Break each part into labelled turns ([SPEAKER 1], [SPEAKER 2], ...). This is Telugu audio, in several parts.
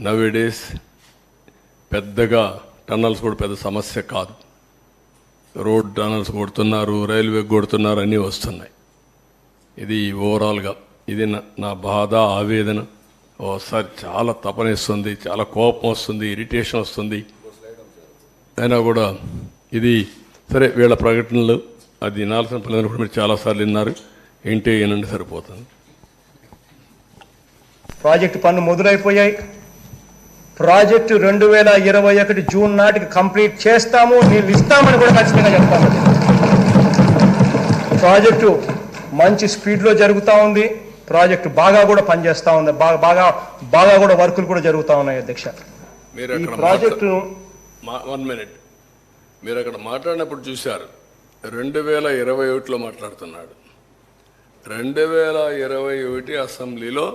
[SPEAKER 1] నవేడేస్ పెద్దగా టన్నల్స్ కూడా పెద్ద సమస్య కాదు. రోడ్ టన్నల్స్ కొడుతున్నారు రైల్వే కొడుతున్నారు అన్నీ వస్తున్నాయి. ఇది ఓవరాల్గా ఇది నా- నా బాధ ఆవేదన. ఓసారి చాలా తపనిస్తుంది చాలా కోపం వస్తుంది ఇరిటేషన్ వస్తుంది. అయినా కూడా ఇది సరే వీళ్ళ ప్రకటనలు అది వినాల్సిన పిల్లలు కూడా మీరు చాలాసార్లు విన్నారు. ఏంటి ఏనండి సరిపోతుంది.
[SPEAKER 2] ప్రాజెక్టు పనులు మొదలైపోయాయి. ప్రాజెక్టు రెండు వేల ఇరవై ఒకటి జూన్ నాటికి కంప్లీట్ చేస్తాము నీళ్ళు ఇస్తామని కూడా ఖచ్చితంగా చెప్తాము. ప్రాజెక్టు మంచి స్పీడ్లో జరుగుతూ ఉంది ప్రాజెక్టు బాగా కూడా పనిచేస్తూ ఉంది బాగా బాగా బాగా కూడా వర్కులు కూడా జరుగుతూ ఉన్నాయి అధ్యక్ష. ఈ ప్రాజెక్టును
[SPEAKER 1] వన్ మినిట్. మీరు అక్కడ మాట్లాడినప్పుడు చూశారు రెండు వేల ఇరవై ఒకటిలో మాట్లాడుతున్నాడు. రెండు వేల ఇరవై ఒకటి అసెంబ్లీలో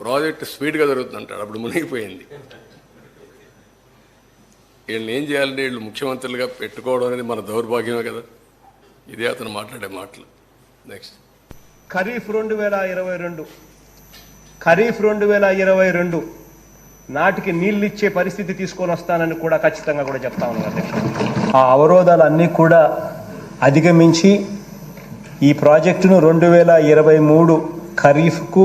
[SPEAKER 1] ప్రాజెక్ట్ స్పీడ్గా జరుగుతుందంటాడు. అప్పుడు మునిగిపోయింది. వీళ్ళని ఏం చేయాలంటే వీళ్ళు ముఖ్యమంత్రులుగా పెట్టుకోవడం అనేది మన దౌర్భాగ్యమే కదా. ఇదే అతను మాట్లాడే మాటలు. నెక్స్ట్
[SPEAKER 2] ఖరీఫ్ రెండు వేల ఇరవై రెండు. ఖరీఫ్ రెండు వేల ఇరవై రెండు నాటికి నీళ్ళు ఇచ్చే పరిస్థితి తీసుకొని వస్తానని కూడా ఖచ్చితంగా కూడా చెప్తా ఉన్నాను ఆ అవరోధాలన్నీ కూడా అధిగమించి ఈ ప్రాజెక్టును రెండు వేల ఇరవై మూడు ఖరీఫ్కు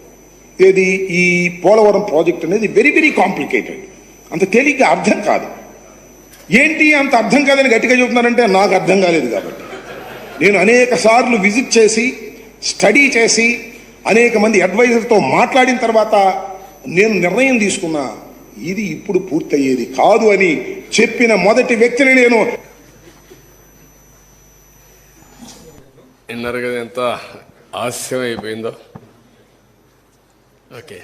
[SPEAKER 3] ఏది? ఈ పోలవరం ప్రాజెక్ట్ అనేది వెరీ వెరీ కాంప్లికేటెడ్ అంత తేలిగ్గా అర్థం కాదు. ఏంటి అంత అర్థం కాదని గట్టిగా చెబుతున్నారంటే నాకు అర్థం కాలేదు కాబట్టి. నేను అనేక సార్లు విజిట్ చేసి స్టడీ చేసి అనేక మంది అడ్వైజర్తో మాట్లాడిన తర్వాత నేను నిర్ణయం తీసుకున్నా ఇది ఇప్పుడు పూర్తయ్యేది కాదు అని చెప్పిన మొదటి వ్యక్తిని నేను
[SPEAKER 1] విన్నారు కదా ఎంత ఆశ్చర్యం అయిపోయిందో Okay.